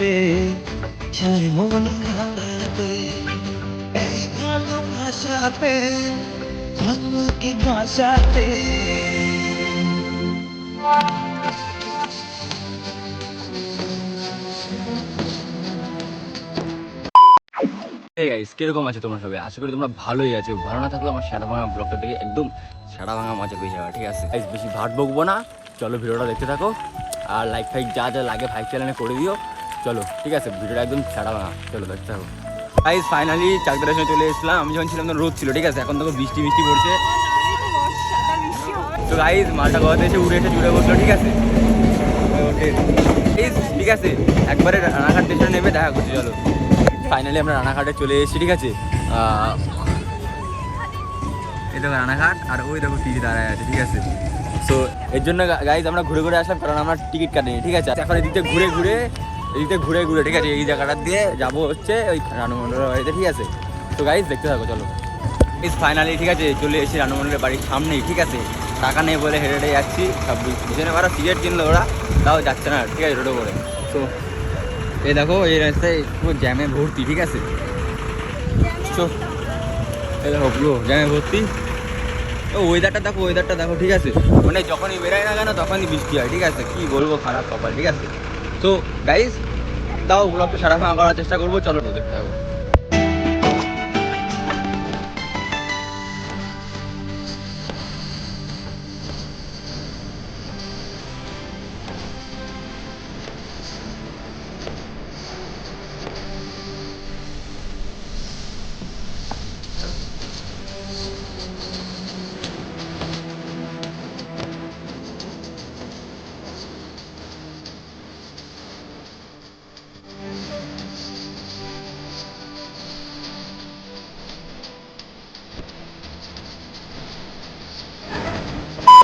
চাই মন এই কীরকম আছে তোমরা সবাই? আশা করি তোমরা ভালোই আছো। ভালো না থাকলে আমার সারা ভাঙা ব্লগটা থেকে একদম সারা ভাঙা মজা পেয়ে যাবে, ঠিক আছে? বেশি ভাট বকবো না। চলো ভিডিওটা দেখতে থাকো। আর লাইক ফাইক যা যা লাগে ভাই চ্যানেলে করে দিও। চলো, ঠিক আছে, ভিডিওটা একদম সারা ভাঙা চলো, দেখতে থাকো। গাইস ফাইনালি চাকদারের সময় চলে এসেছিলাম, আমি যখন ছিলাম তখন রোদ ছিল, ঠিক আছে, এখন তো বৃষ্টি বৃষ্টি পড়ছে। তো গাইস মালটা গলাতে এসে উড়ে এসে জুড়ে বসল, ঠিক আছে। ঠিক আছে, একবারে রানাঘাট স্টেশনে নেমে দেখা করছি, চলো। ফাইনালি আমরা রানাঘাটে চলে এসেছি, ঠিক আছে। এই দেখো রানাঘাট, আর ওই দেখো টিভি দাঁড়ায় আছে, ঠিক আছে। সো এর জন্য গাইজ আমরা ঘুরে ঘুরে আসলাম, কারণ আমরা টিকিট কাটিনি, ঠিক আছে। এখন এদিকে ঘুরে ঘুরে এদিকে ঘুরে ঘুরে, ঠিক আছে? এই জায়গাটা দিয়ে যাব হচ্ছে ওই রানুমন্ডলের বাড়িতে, ঠিক আছে? তো গাইজ দেখতে থাকো, চলো। গাইজ ফাইনালি ঠিক আছে? চলে এসেছি রানুমন্ডলের বাড়ির সামনেই, ঠিক আছে? টাকা নেই বলে হেঁটে হেঁটে যাচ্ছি, সব পিছনে ওরা সিগারেট কিনলো ওরা, তাও যাচ্ছে না, ঠিক আছে রোডে করে। তো, এই দেখো, এই রাস্তায় পুরো জ্যামে ভর্তি, ঠিক আছে? তো, এই দেখো, পুরো জ্যামে ভর্তি। ও ওয়েদারটা দেখো ওয়েদারটা দেখো, ঠিক আছে? মানে যখনই বেরাই না কেন, তখনই বৃষ্টি হয়, ঠিক আছে? কি বলব, খারাপ কপাল ঠিক আছে? তো গাইজ তাও ব্লগটা সারা ফাঁকা করার চেষ্টা করব চলো তো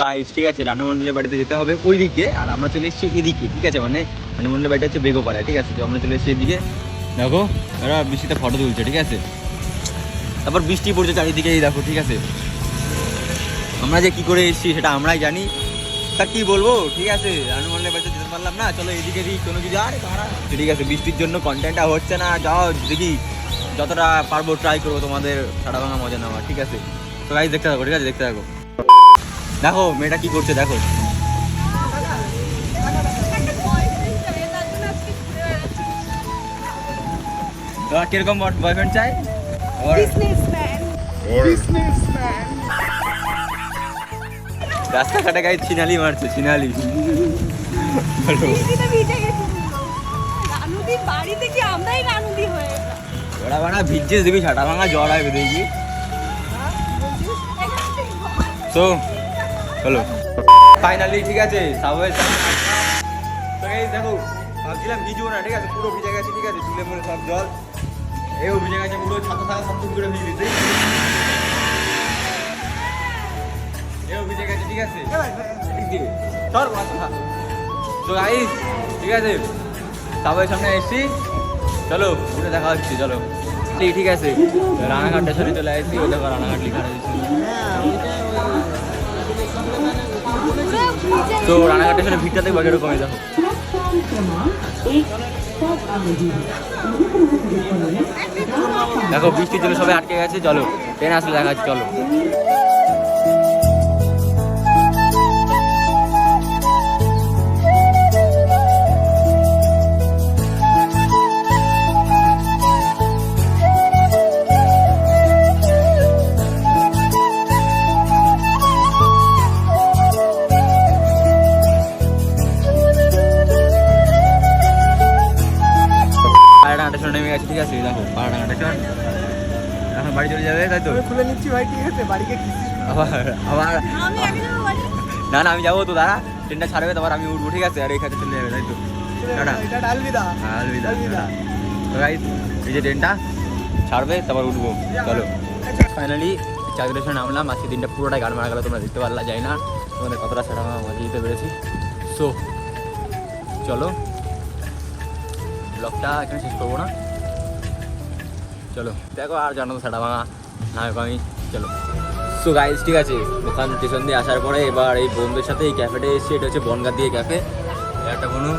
গাইস ঠিক আছে রান্নামন্ডলের বাড়িতে যেতে হবে ওই দিকে আর আমরা চলে এসেছি এদিকে, ঠিক আছে? মানে রান্নামন্ডলের বাড়িটা হচ্ছে বেগোপাড়ায়, ঠিক আছে? তো আমরা চলে এসেছি এদিকে। দেখো, এরা বৃষ্টিতে ফটো তুলছে, ঠিক আছে? তারপর বৃষ্টি পড়ছে চারিদিকে, এই দেখো, ঠিক আছে? আমরা যে কি করে এসেছি সেটা আমরাই জানি। তা কি বলব? ঠিক আছে রান্নামন্ডলের বাড়িতে যেতে পারলাম না, চলো এদিকে দিই কোনো কিছু আর কারা ঠিক আছে, বৃষ্টির জন্য কন্টেন্টটা হচ্ছে না, যাও, দেখি। যতটা পারব ট্রাই করব তোমাদের সারা ভাঙা মজা নেওয়া ঠিক আছে? তো গাইজ দেখতে থাকো, ঠিক আছে? দেখতে থাকো। দেখো মেয়েটা কি করছে দেখো। তোমার কীরকম বয়ফ্রেন্ড চাই? রাস্তাঘাটে গায়ে ছিনালি মারছে ছিনালি। হয়ে ওরা বানা ভিজছে দেখবি ছাটা ভাঙা জ্বর আসবে দেখবি তো চলো। ফাইনালি ঠিক আছে, সাবওয়ে তো দেখো, ভাবছিলাম ভিজবো না, ঠিক আছে, পুরো ভিজে গেছে, ঠিক আছে, চুলে মুলে সব জল। এও ভিজে গেছে, পুরো ছাতা থাকা সব করে ভিজে দিতে এও ভিজে গেছে, ঠিক আছে। চল তো গাইস ঠিক আছে, সাবওয়ের সামনে এসেছি। চলো উঠে দেখা হচ্ছে, চলো। ঠিক আছে, রানাঘাট স্টেশনে চলে আসছি ওই দেখো রানাঘাট লেখা রয়েছে। তো রানাঘাটের সাথে ভিড়টা দেখব এরকম এই দেখো। দেখো, বৃষ্টির জন্য সবাই আটকে গেছে, চলো, ট্রেন আসলে দেখা চলো। খুলে ঠিক আছে বাড়িকে আবার আবার। আমি যাব না না আমি যাব তো দাঁড়া। ট্রেনটা ছাড়বে তারপর আমি উঠবো ঠিক আছে? আর এখানে চলে যাবে তাই তো? আলবিদা। আলবিদা। এই যে ট্রেনটা ছাড়বে তারপর উঠবো। চলো। ফাইনালি চাকরি স্টেশনে নামলাম। আজকে দিনটা পুরোটাই গান মারা গেল তোমরা দেখতে পারলা যাই না। তোমাদের কতটা সেটা আমরা মজা দিতে পেরেছি। সো চলো। ব্লগটা এখানে শেষ করব না। চলো। দেখো আর জানো তো সেটা ভাঙা না আমি চলো। সো গাইজ ঠিক আছে ওখান স্টেশন দিয়ে আসার পরে এবার এই বন্ধুদের সাথে এই ক্যাফেটে এসেছি এটা হচ্ছে বনগা দিয়ে ক্যাফে একটা কোনো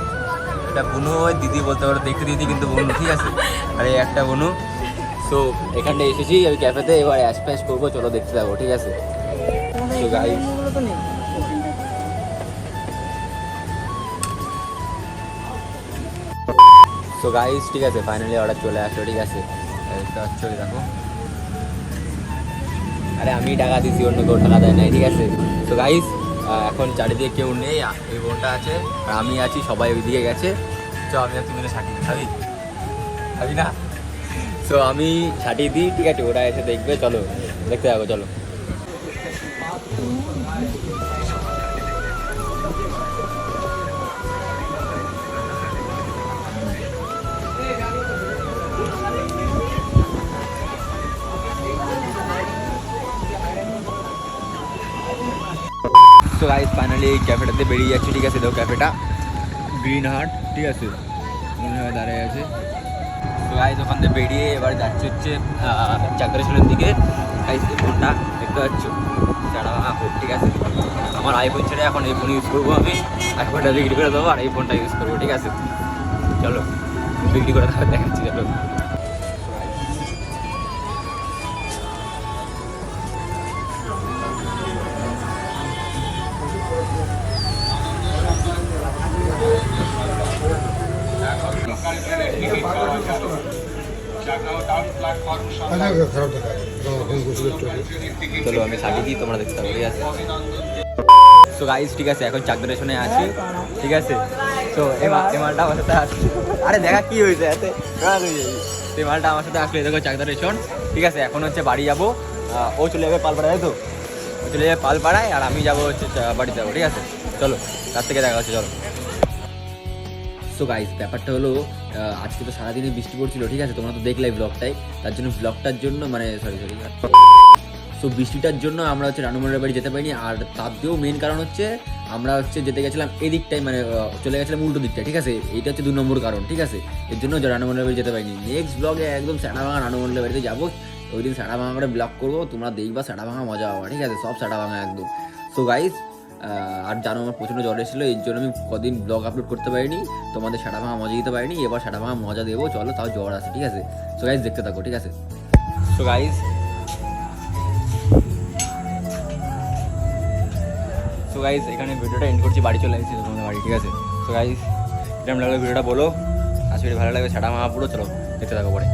একটা বনু ওই দিদি বলতে পারো দেখতে দিদি কিন্তু বনু ঠিক আছে? আর এই একটা বনু। সো এখানটা এসেছি ওই ক্যাফেতে এবার অ্যাশ প্যাশ করব চলো দেখতে যাব ঠিক আছে? So guys, সো গাইস ঠিক আছে ফাইনালি অর্ডার চলে আসলো ঠিক আছে? হচ্ছে দেখো। আরে আমি টাকা দিছি, অন্য কেউ টাকা দেয় নাই, ঠিক আছে? তো গাইস এখন চারিদিকে কেউ নেই এই বোনটা আছে, আর আমি আছি, সবাই ওইদিকে গেছে। তো আমি আর তুমি সাকি খাবি খাবি না? তো আমি ছাটিয়ে দিই, ঠিক আছে? ওরা এসে দেখবে, চলো, দেখতে যাব চলো। তো গাইস ফাইনালি এই ক্যাফেটাতে বেরিয়ে যাচ্ছে, ঠিক আছে? দেখো ক্যাফেটা গ্রিন হার্ট ঠিক আছে? গ্রিন হার্ট দাঁড়িয়ে আছে। তো গাইস ওখান থেকে বেরিয়ে এবার যাচ্ছে হচ্ছে চাকরেশ্বরের দিকে। গাইস এই ফোনটা দেখতে পাচ্ছ? হোক, ঠিক আছে? আমার আইফোন ছেড়ে এখন এই ফোন ইউজ করব আমি। আইফোনটা বিক্রি করে দেবো, আর এই ফোনটা ইউজ করব, ঠিক আছে? চলো, বিক্রি করে দেখাচ্ছি চলো চলো, আমি সাজিয়ে দিই তোমরা দেখতে পাবো আছে? তো গাইস ঠিক আছে, এখন চাকদা রেশনে আছি, ঠিক আছে? তো এই মালটা আমার সাথে আসছে। আরে, দেখা কি হয়েছে? এতে এই মালটা আমার সাথে আসলে দেখো চাকদা রেশন ঠিক আছে? এখন হচ্ছে বাড়ি যাব। ও চলে যাবে পালপাড়ায় তো? ও চলে যাবে পালপাড়ায়, আর আমি যাব হচ্ছে বাড়িতে যাব, ঠিক আছে? চলো, তার থেকে দেখা হচ্ছে, চলো। সো গাইস ব্যাপারটা হলো আজকে তো সারাদিনে বৃষ্টি পড়ছিল, ঠিক আছে? তোমরা তো দেখলে ব্লগটাই তার জন্য ব্লগটার জন্য মানে সরি সরি সো বৃষ্টিটার জন্য আমরা হচ্ছে রানুমনের বাড়ি যেতে পারিনি, আর তার দিয়েও মেন কারণ হচ্ছে, আমরা হচ্ছে যেতে গেছিলাম এদিকটাই মানে চলে গেছিলাম উল্টো দিকটা ঠিক আছে? এইটা হচ্ছে দু নম্বর কারণ, ঠিক আছে? এর জন্য রানুমনের বাড়ি যেতে পারিনি। নেক্সট ব্লগে একদম স্যাড়া ভাঙা রানুমনের বাড়িতে যাব। ওই দিন স্যাড়া ভাঙা করে ব্লগ করব, তোমরা দেখবা স্যাড়া ভাঙা মজা হবে ঠিক আছে? সব স্যাড়া ভাঙা একদম। সো গাইস আর জানো আমার প্রচণ্ড জ্বর এসেছিল, এর জন্য আমি কদিন ব্লগ আপলোড করতে পারিনি, তোমাদের সাটা ভাঙা মজা দিতে পারিনি, এবার সাটা ভাঙা মজা দেবো, চলো তাও জ্বর আছে, ঠিক আছে? সো গাইজ দেখতে থাকো, ঠিক আছে? সো গাইজ সো গাইজ এখানে ভিডিওটা এন্ড করছি, বাড়ি চলে এসেছি তোমাদের বাড়ি, ঠিক আছে? সো গাইজ কিরম লাগল ভিডিওটা বলো? আজকে ভালো লাগবে সাটা ভাঙা পুরো, চলো, দেখতে থাকো পরে।